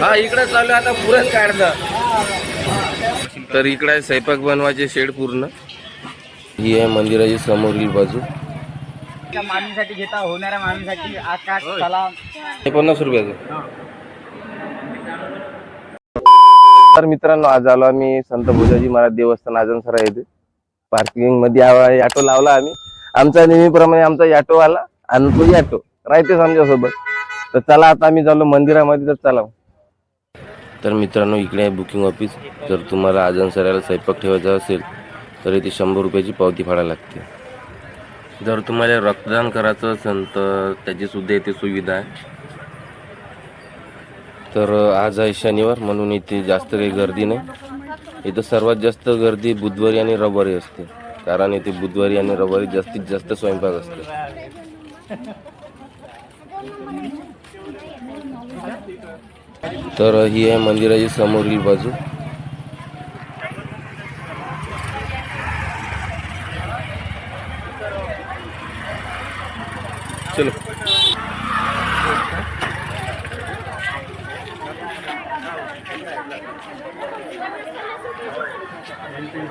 हा इकडे चालू आता पुरण काढणं. तर इकडे आहे स्वयंपाक बनवायचे शेड पूर्ण. ही आहे मंदिराची समोरील बाजू. मागणीसाठी घेता होणाऱ्या मागणीसाठी आकाश तलाव हे पन्नास रुपयाचं. तर मित्रांनो आज आलो आम्ही संत भोजाजी महाराज देवस्थान आजनसरा येथे. पार्किंगमध्ये आवा- ऑटो लावला आम्ही. आमचा नेहमीप्रमाणे आमचा ऑटो आला आणि तो ऑटो राहतेच आमच्यासोबत. तर चला आता आम्ही झालो मंदिरामध्ये तर चला. तर मित्रांनो इकडे आहे बुकिंग ऑफिस जर तुम्हाला आजनसराला स्वयंपाक ठेवायचा असेल तर इथे शंभर रुपयाची पावती फाडायला लागते. जर तुम्हाला रक्तदान करायचं असेल तर त्याची सुद्धा इथे सुविधा आहे. तर आज आहे शनिवार म्हणून इथे जास्त काही गर्दी नाही. इथं सर्वात जास्त गर्दी बुधवारी आणि रविवारी असते. कारण इथे बुधवारी आणि रविवारी जास्तीत जास्त स्वयंपाक असतो. तर ही आहे मंदिराची समोरील बाजू. चलो.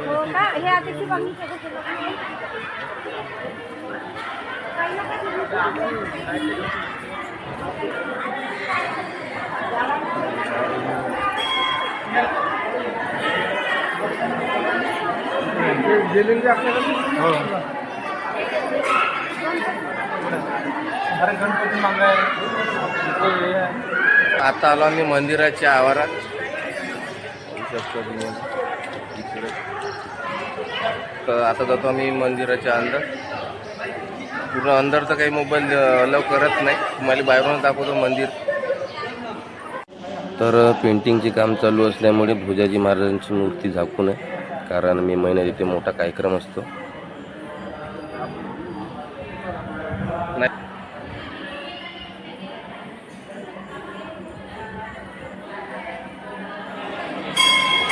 हो का? आता गणपती मागाय आता आलो आम्ही मंदिराच्या आवारात. तर आता जातो आम्ही मंदिराच्या अंदर. पूर्ण अंदर तर काही मोबाईल अलाव करत नाही. तुम्हाला बाहेरून दाखवतो मंदिर. तर पेंटिंगचे काम चालू असल्यामुळे भुजाजी महाराजांची मूर्ती झाकू नये कारण मे महिन्यात इथे मोठा कार्यक्रम असतो. नाही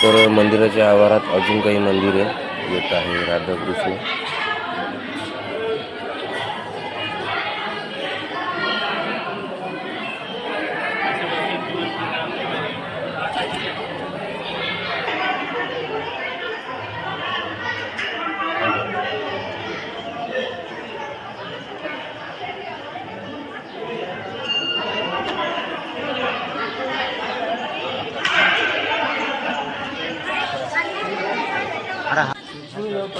तर मंदिराच्या आवारात अजून काही मंदिरे येत आहे राधाकृष्ण.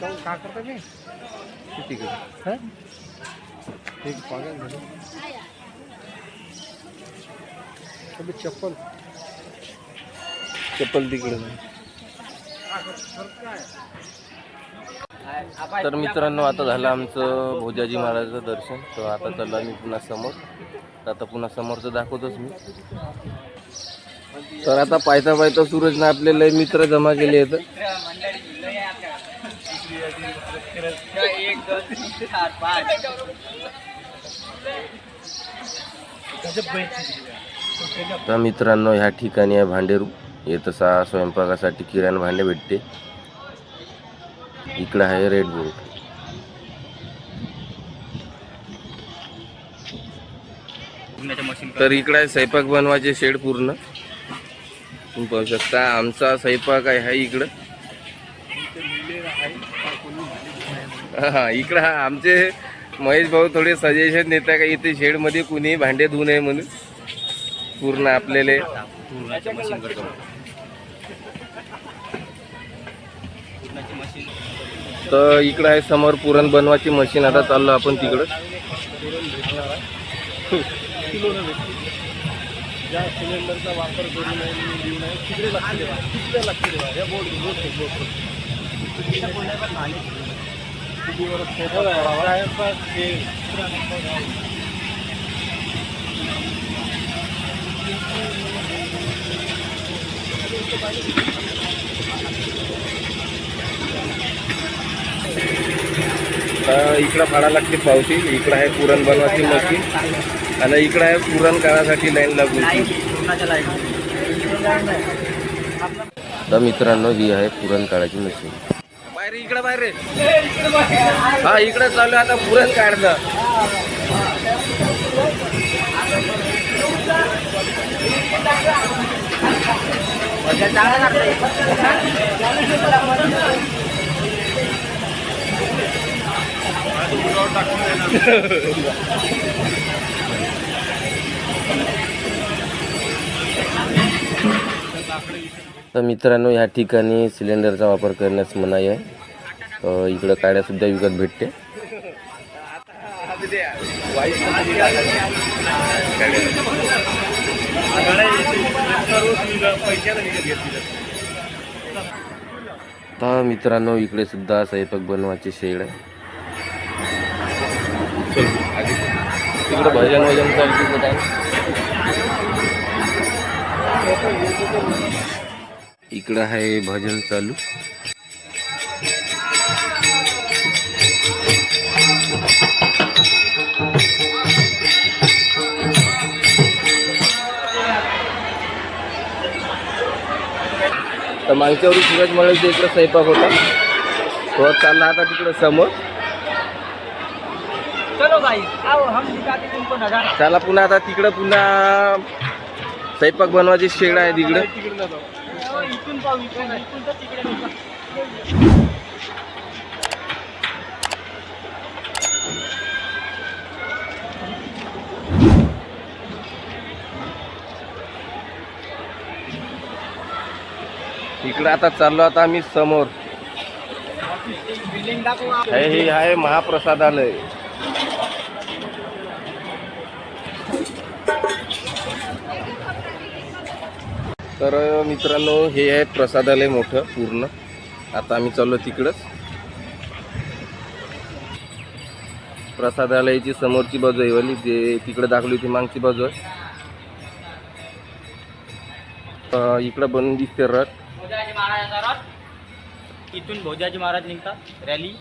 का करता मी किती एक पागल झालं चप्पल चप्पल तिकडे तर मित्रांनो आता झालं आमचं भोजाजी महाराजाचं दर्शन. तर आता चाललो आम्ही पुन्हा समोर. तर आता पुन्हा समोरचं दाखवतोच मी. तर आता पायता पायता सूरजनं आपले लय मित्र जमा केले आहेत. तर मित्रांनो ह्या ठिकाणी आहे भांडेरू. येत असा स्वयंपाकासाठी किराण भांडे भेटते. इकडं आहे रेड बोर्ड तर इकडे स्वयंपाक बनवायचे शेड पूर्ण. तुम्ही पाहू शकता आमचा स्वयंपाक आहे हा इकडं. हा इकडं हा आमचे महेश भाऊ थोडे सजेशन देता का इथे शेडमध्ये कुणी भांडे धुऊ नये म्हणून. पूर्ण आपल्याला. तर इकडं आहे समोर पुरण बनवायची मशीन आता चाललो आपण तिकडं. ज्या सिलेंडरचा वापर करू नये देऊ नये तिकडे लक्ष देवा तिकडे लक्ष देवा या बोर्ड बोर्ड बोर्ड. इकडं फाडा लागते पावती इकडं आहे पुरण बनवायची मशीन. आणि इकडं आहे पुरण काढासाठी लाईन लागून तर मित्रांनो ही आहे पुरण काढायची मशीन बाहेर इकडं बाहेर रे. हा इकडं चालू आहे आता पुरण काढणं. तर मित्रांनो ह्या ठिकाणी सिलेंडरचा वापर करण्यास मनाई आहे. इकडं काड्यासुद्धा विकत भेटते. तर मित्रांनो इकडे सुद्धा स्वयंपाक बनवायचे शेड आहे. तिकडं भजन वजन चालू इकडं आहे भजन चालू. तर मागच्या वेळी सूरज मळेच्या इकडं स्वयंपाक होता. तो चालला आता तिकडं समोर. चलो भाई आओ हम दिखाते तुमको नजारा चला पुन्हा आता तिकडं पुन्हा स्वयंपाक बनवायची शेड आहे तिकडं. इकडे इकडं आता चाललो आता आम्ही समोर. हे हे आहे महाप्रसादालय. तर मित्रांनो हे आहे प्रसादालय मोठं पूर्ण. आता आम्ही चाललो तिकडंच. प्रसादालयाची समोरची बाजू आहे वाली. जे तिकडे दाखवली होती मागची बाजू आहे. इकडं बनून दिसते रथ. भोजाजी रथ. इथून भोजाजी महाराज निघतात रॅली.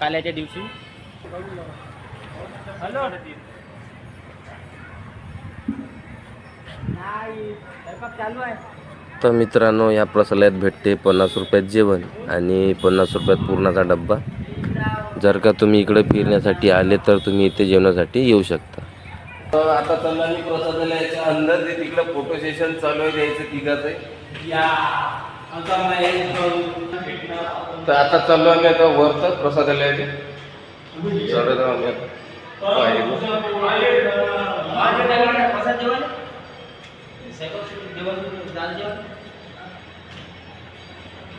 काल्याच्या दिवशी. हॅलो नाही स्वयंपाक चालू आहे तर मित्रांनो या प्रसालयात भेटते पन्नास रुपयात जेवण आणि पन्नास रुपयात पूर्णाचा डब्बा. जर का तुम्ही इकडे फिरण्यासाठी आले तर तुम्ही इथे जेवणासाठी येऊ शकता. आता चाललो आम्ही प्रसादालयाच्या अंदर ते तिकडे फोटो सेशन चालू आहे द्यायचं तिघाचं. तर आता चाललो आम्ही आता वरतं प्रसादालयाचे चढत आम्ही आता.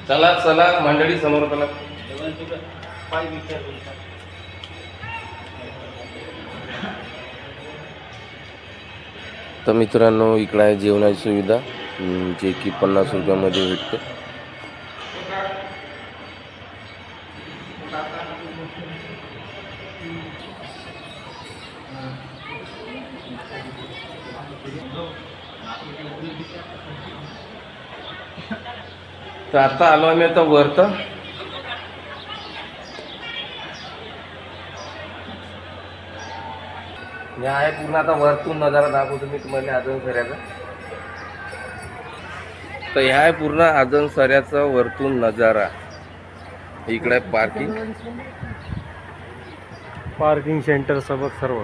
चला चला मंडळी समोर चला. तर मित्रांनो इकडं आहे जेवणाची सुविधा जे की पन्नास रुपयामध्ये भेटते. तर आता आलो आम्ही आता वरतं. मी आहे पूर्ण आता वरतून नजारा दाखवतो मी तुम्हाला अजून सऱ्याचा. तर ह्या आहे पूर्ण अजून सऱ्याचा वरतून नजारा. इकडे पार्किंग पार्किंग सेंटर सोबत सर्व.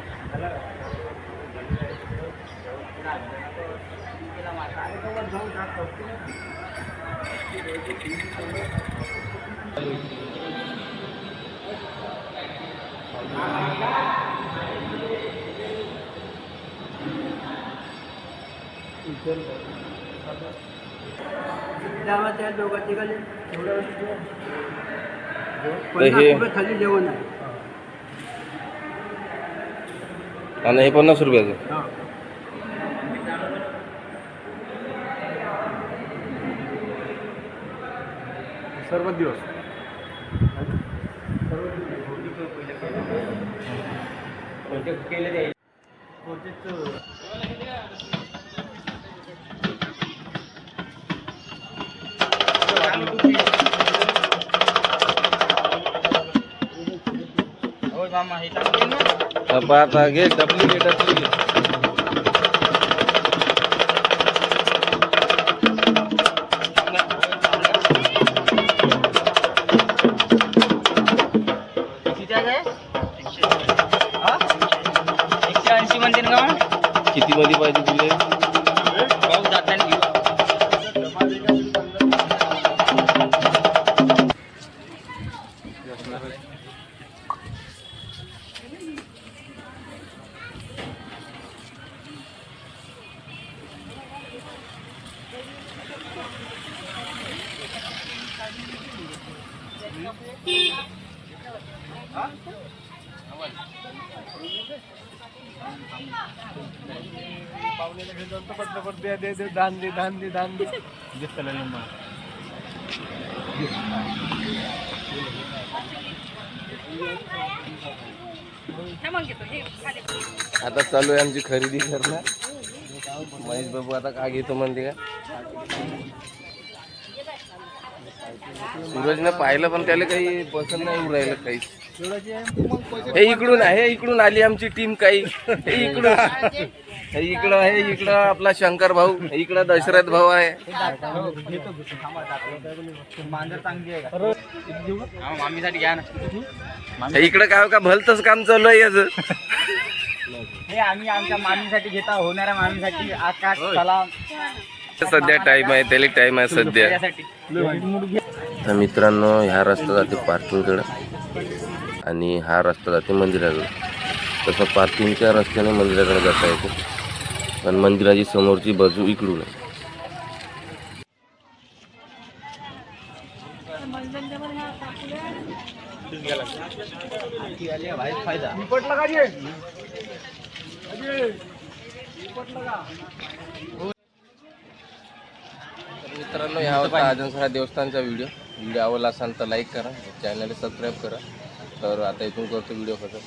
त्या दोघं तिघांनी तर हे खाली जेवण आहे आणि हे पन्नास रुपयाचं. सर्व दिवस प्रोजेक्ट केले project Apa lagi? Double, double. मग? किती मध्ये पाहिजे तुले पाऊस जाताना दे दे दे दान दे दान दे आता चालू आहे आमची खरेदी करणं. महेश बाबू आता काय घेतो म्हणते का? सूरजनं पाहिलं पण त्याला काही पसंत नाही येऊ राहिलं काही हे इकडून आहे इकडून आली आमची टीम काही. हे इकडून. हे इकडं आहे इकडं आपला शंकर भाऊ. इकडं दशरथ भाऊ आहे. हे इकडं काय हो का? भलतच काम चालू आहे याच. हे आम्ही आमच्या मामीसाठी घेता होणाऱ्या मामीसाठी आकाश कला सध्या टाइम आहे त्याला टाइम आहे सध्या. तर मित्रांनो ह्या रस्ता जाते पार्किंगकडं. आणि हा रस्ता जाते मंदिराकडे तसं पार्किंगच्या रस्त्याने मंदिराकडे जाता येते. पण मंदिराची समोरची बाजू इकडून आहे. फायदा मित्रांनो ह्या होता अजंसरा देवस्थानचा व्हिडिओ व्हिडिओ आवडला असाल तर लाईक करा चॅनलला सबस्क्राईब करा. तर आता इथून करतो व्हिडिओ कसं